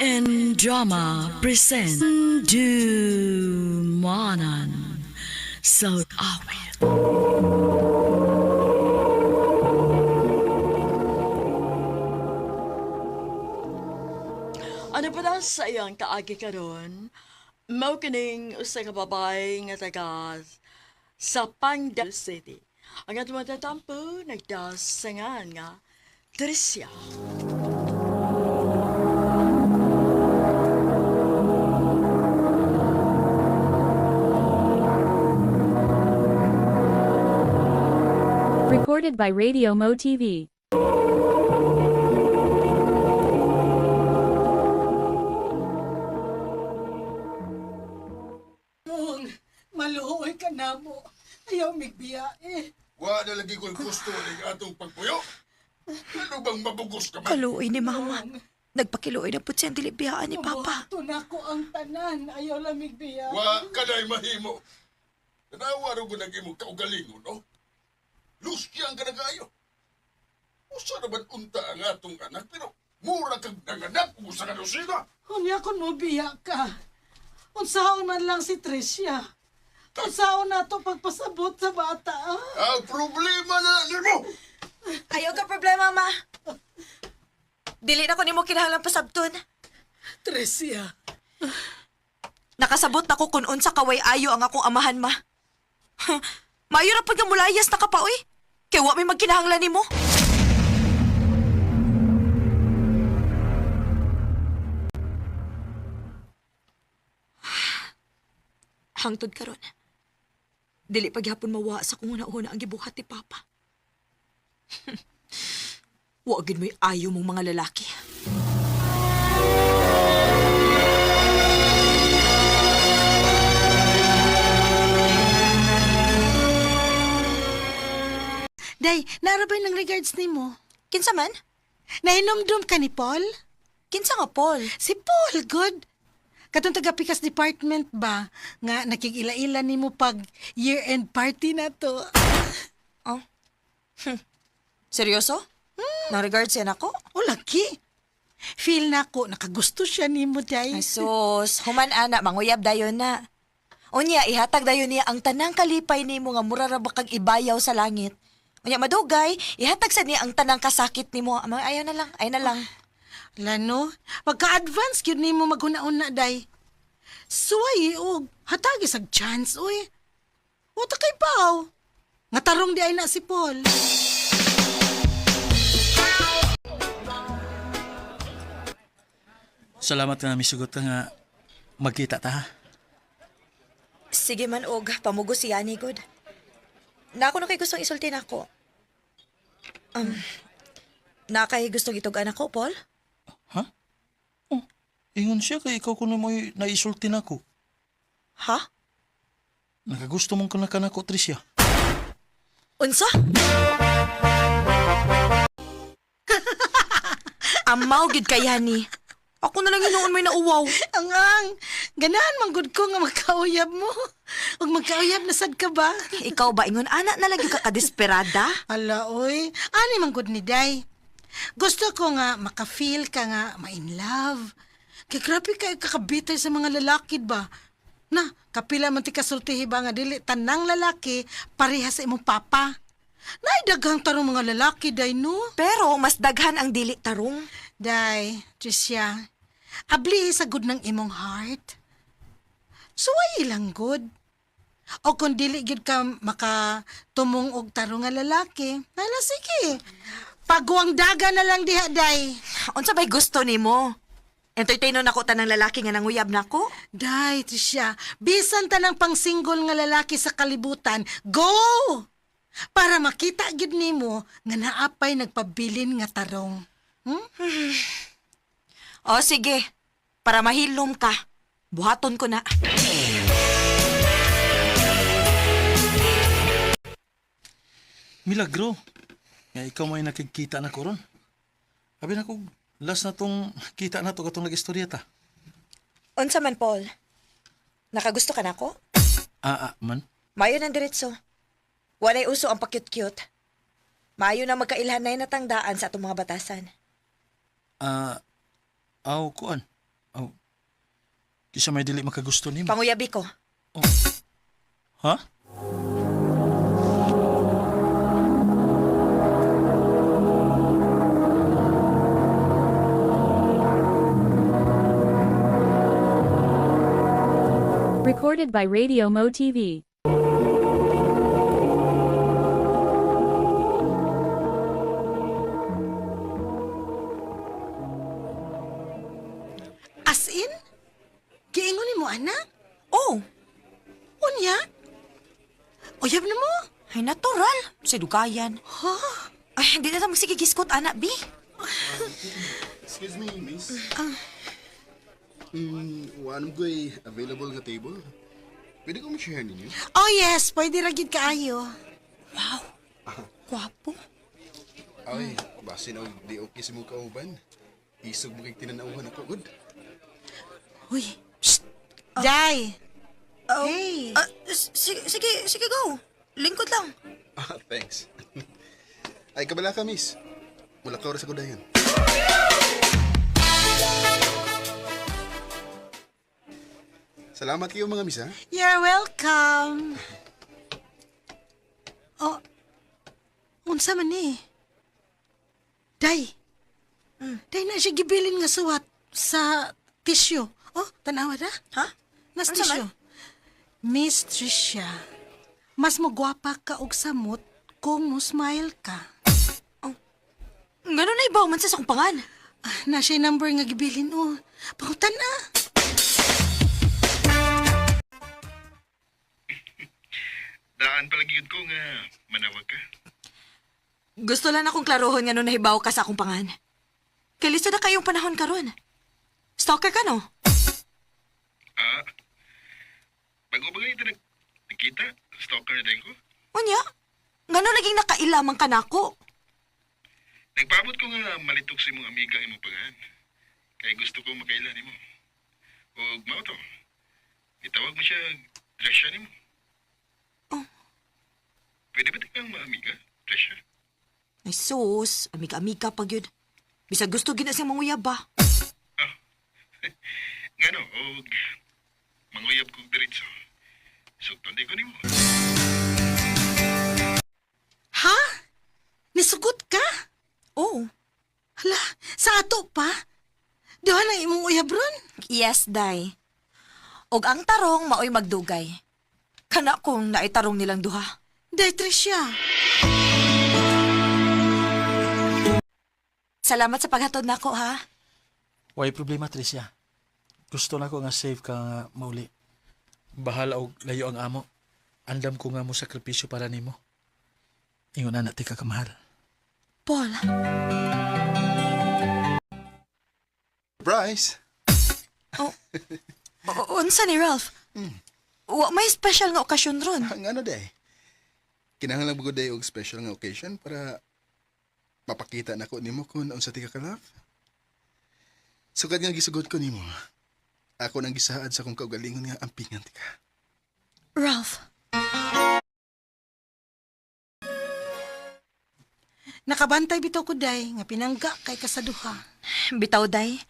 and Drama present Dumanan South Awit. Ano pa daw sa iyang kaagi karon? Mao kining usa ka babay nga taga sa Pangdal City. Ang atong matatampo nagdasangan nga Tricia. Recorded by Radio Mo TV. Mong, maluoy ka na mo. Ayaw migbiya eh. Wa na lagi ko'y gusto ng atong pagpuyo. Ano bang mabugos ka man? Kaluoy ni mama. Nagpakiluoy na po siyang dilibiyaan ni papa. Mabuhato na ko ang tanan. Ayaw lang migbiya. Wa ka na'y mahimo. Tanawa rin ko nang imong kaugalingon, no? Luskyan ka na kayo. Usa naman unta ang atong anak, pero mura kang nanganak kung sa kanusina. Unya kon mo biya ka. Unsaon man lang si Tricia. Unsaon na to pagpasabot sa bata. ah? Ang problema na lang mo! Ayaw ka problema, ma. Dili na ko ni mo kinahanglan pasabton. Tricia. Nakasabot na ko kung unsa kaway ayo ang akong amahan, ma. Mayo na pag mulayas na ka pa, oy. Kaya wa may magkinahanglan ni mo. Hangtod karon. Dili paghapon mawa sa kung una-una ang gibuhat ni Papa. Wa gid may ayo mong mga lalaki. Day, narabay ng regards ni mo. Kinsa man? Nahinomdom ka ni Paul? Kinsa nga Paul? Si Paul, good. Katong taga Pikas Department ba? Nga nakikila-ila ni mo pag year-end party na to. Oh. Hmm. Seryoso? Nang regards yan ako? O laki. Feel na ko, nakagusto siya ni mo, Day. Ay sus, human ana, manguyab dayon na. Unya, ihatag dayon niya ang tanang kalipay ni mo nga mura ra ba kag ibayaw sa langit. Unya, madugay, ihatag sa niya ang tanang kasakit ni mo. Ama, Ayaw na lang, ay na lang. Lano, pagka-advance yun ni mo maghuna-una, Day. Suway, og hatagi sag chance, uy. Wata kay Pao. Nga tarong di ay na si Paul. Salamat nga misugot ka nga magkita ta ha. Sige man og, pamugo si Yani, good. Na ako na kay gustong isulti na ako. Um, na kay gustong itugan ako, Paul? Ha? Oh, ingon siya kay ikaw kuno mo naisulti nako. Ha? Nakagusto mong kana ko Tricia. Unsa? Amaw gid kay Yani. Ako na lang hinuon may nauwaw. Ang ang, ganahan man gud ko nga magkauyab mo. Ug magkauyab na sad ka ba? Ikaw ba ingon ana na lang yung kakadesperada? Ala, oy. Ani man gud ni Day. Gusto ko nga maka-feel ka nga ma-in love. Kay grabe ka kakabitay sa mga lalaki ba? Na, kapila man ti kasultihi ba nga dili tanang lalaki pareha sa imong papa. Naidaghang tarong mga lalaki, Day, no? Pero mas daghan ang dili tarong. Day, Tricia, abli sa good ng imong heart. Suway lang good. O kung dili gyud ka makatumong og tarong nga lalaki, hala sige. Pagwang daga na lang diha, day. Unsa bay gusto nimo? Entertainon ako tanang lalaki nga nanguyab nako. Day, Tricia, bisan tanang pang single nga lalaki sa kalibutan, go! Para makita gyud nimo nga naapay nagpabilin nga tarong. Hmm? O sige, para mahilom ka. Buhaton ko na. Milagro. Nga ikaw may nakikita na ko ron. Sabi na ko, last na tong kita na to katong nag-istorya ta. Unsa man, Paul? Nakagusto ka nako? Ah, ah, man. Mayo ng diretso. Walay uso ang pakyut-kyut. Mayo na magkailhan na natangdaan sa atong mga batasan. Ah, aw kuan. Oh. Kisa may dili makagusto nimo. Panguyabi ko. Ha? Recorded by Radio Mo TV. Sa dugayan. Ha? Ay, hindi na naman sigigiskot, anak, bi. Excuse me, miss. Hmm, wanam ko'y available nga table. Pwede ko ma-share ninyo? Oh yes, pwede ragid kaayo. Wow. Gwapo. Ay, basin og di okay sa mong kauban. Isog mo kay tinanawhan ako, good? Uy, shh! Day! Hey! Ah, s- sige, sige, sige, go. Lingkod lang. Ah, thanks. Ay, kabala ka, miss. Wala ka oras ako dayon. Salamat kayo mga miss, ha? You're welcome. Oh, unsa man ni? Day. Day na siya gibilin nga suwat sa tissue. Oh, tanawa na. Ha? Nas Unsa tissue. Miss Tricia, mas mo gwapa ka og samot kung mo smile ka. Ganun na ibaw man sa sangpangan. Ah, na siya number nga gibilin oh. Pangutan na. Daan palagi ko nga manawag ka. Gusto lang akong klarohon nga nung nahibaw ka sa akong pangan. Kalista na kayong panahon karon. Stalker ka, no? Ah, bago ba ganito nag nakita? Stalker din ko? Unya, nga nung naging nakailamang ka na ako. Nagpaabot ko nga malitok sa imong amiga imong pangan. Kaya gusto ko makailan mo. O mao to. Itawag mo siya Tresha ni mo. Oh. Pwede ba tikang maamiga, Tresha? Ay sus, amiga-amiga pag yun. Bisa gusto gina siyang manguyab ba? Nga no, o manguyab kong diretso. Sugton di ko ni mo. Ha? Nisugot ka? Oh, Hala, sa ato pa? Duha nang imong uyab ron? yes, day. Og ang tarong maoy magdugay. Kana kung naitarong nilang duha. Day, Tricia. Salamat sa paghatod nako ha. Way problema, Tricia. Gusto na ko nga safe ka nga mauli. Bahala og layo ang amo. Andam ko nga mo sakripisyo para nimo. Ingon na natin ka kamahal. Paul, Surprise! o- unsa ni Ralph? Wa may special nga okasyon ron. Ang ano day? Kinahanglan lang day og special nga occasion para mapakita na ko nimo kung unsa ti ka ka-love. Sugad nga gisugod ko nimo. Ako nang gisaad sa kong kaugalingon nga ampingan ti ka. Ralph, Nakabantay bitaw ko, Day, nga pinangga kay kasaduha. bitaw day.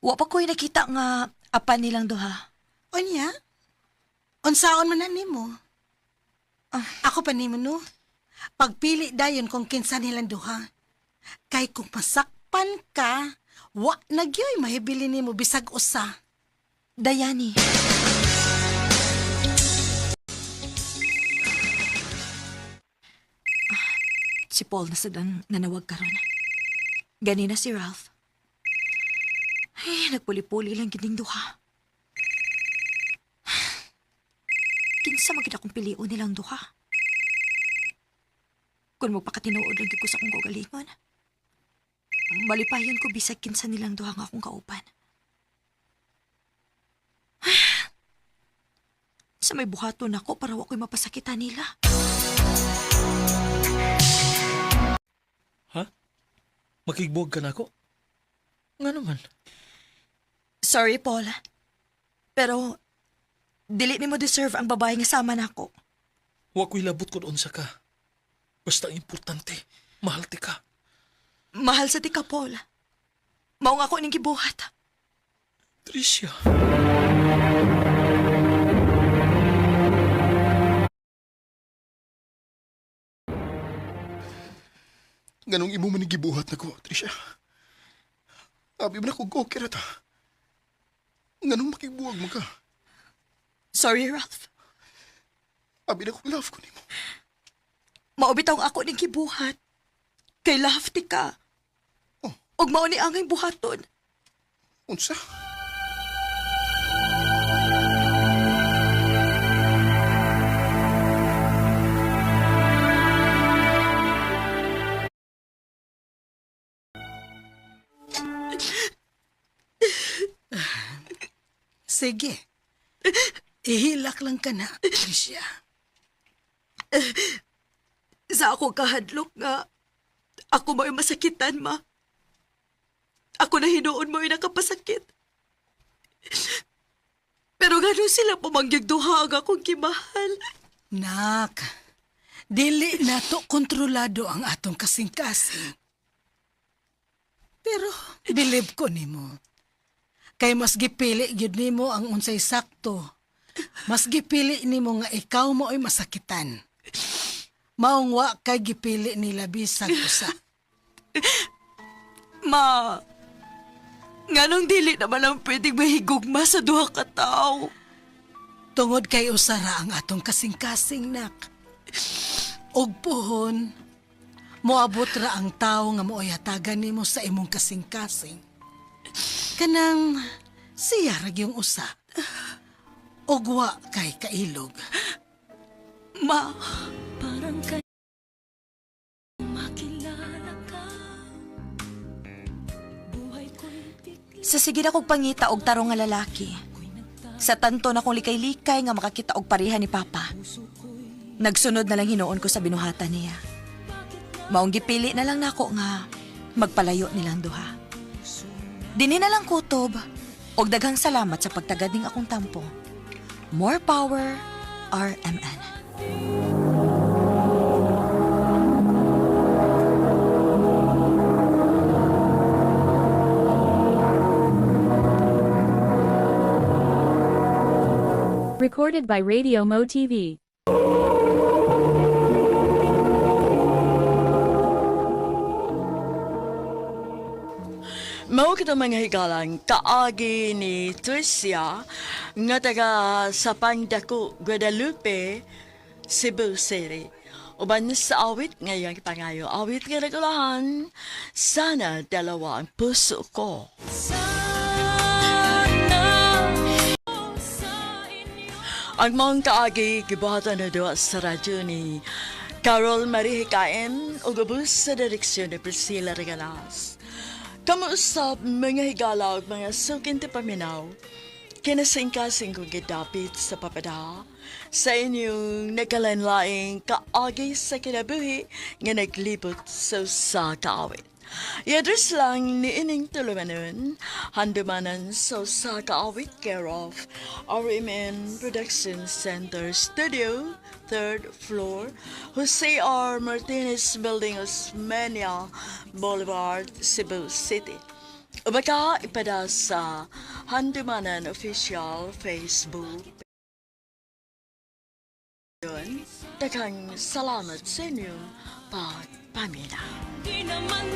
Wa pa ko'y nakita nga apan nilang duha. O niya? Unsaon man na nimo? Ako pa nimo, no? Pagpili dayon kung kinsa nilang duha. Kay kung masakpan ka, wa nagyoy mahibili nimo bisag usa. Dayani. Ah, Si Paul na sadang nanawag karon. Ganina si Ralph. Ay, nagpuli-puli lang gining duha. Kinsa magid akong piliun nilang duha. Kung magpakatinuod lang ko sa akong kaugalingon. Malipayon ko bisag kinsa nilang duha nga akong kauban. Sa may buhaton ako para wa ko'y mapasakitan nila. Ha? Makigbuwag ka na ako? Nga naman. Sorry, Paul. Pero, dili ni mo deserve ang babae nga sama nako. Wa ko'y labot kung unsa ka. Basta importante, mahal ti ka. Mahal sa tika, Paul. Mao nga ako ning gibuhat. Tricia. Ganong imo man gibuhat na ko, Tricia. Abi man ako okay ra ta. Ganong makibuwag mo ka. Sorry, Ralph. Abi na ko love ko nimo. Maubitaw ako ning gibuhat. Kay lafty ka. Oh. Og mao ni angay buhaton. Unsa? Sige. Ihilak lang ka na, Tricia. Sa ako kahadlok nga, ako mo'y masakitan, ma. Ako na hinuon mo'y nakapasakit. Pero gano'n sila pumangyag duha ang akong kimahal. Nak, dili na to kontrolado ang atong kasing-kasing. Pero believe ko nimo. Kay mas gipili gyud nimo ang unsay sakto. Mas gipili nimo nga ikaw mo ay masakitan. Maong wa kay gipili nila bisag usa. Ma, nganong dili naman ang pwedeng mahigugma sa duha ka tao. Tungod kay usara ang atong kasing-kasing nak. Og puhon, moabot ra ang tao nga mooy hatagan nimo sa imong kasing-kasing. Kanang siya ra yung usa. Og wa kay kailog. Ma, Sa sige na kong pangita og tarong nga lalaki. Sa tanto na kong likay-likay nga makakita og pareha ni Papa. Nagsunod na lang hinuon ko sa binuhatan niya. Maong gipili na lang nako nga magpalayo nilang duha. Dini na lang kutob og daghang salamat sa pagtagad ning akong tampo. More power, RMN. Recorded by Radio Mo TV. Mao kita mga higalang kaagi ni Tricia nga taga sa Pangdaku, Guadalupe, Cebu City. Uban sa awit ngayong pangayo, awit nga nagulahan, sana dalawa ang puso ko. Ang mong kaagi, gibuhatan na doon sa radyo ni Carol Marie Hikain o gabus sa direksyon ni Priscilla Regalas. Kamuusap mga higala ug mga sukin ti paminaw. Kinasingkasing kong gidapit sa papada sa inyong nagkalanlaing kaagi sa kinabuhi nga naglibot sa sa kaawit. I-address lang ni Ining Tulumanon, handumanan sa sa kaawit care of RMN Production Center Studio, third floor, Jose R. Martinez Building, Osmeña Boulevard, Cebu City. O baka ipada sa Handumanan Official Facebook. Daghang salamat sa inyong pagpamina. Di naman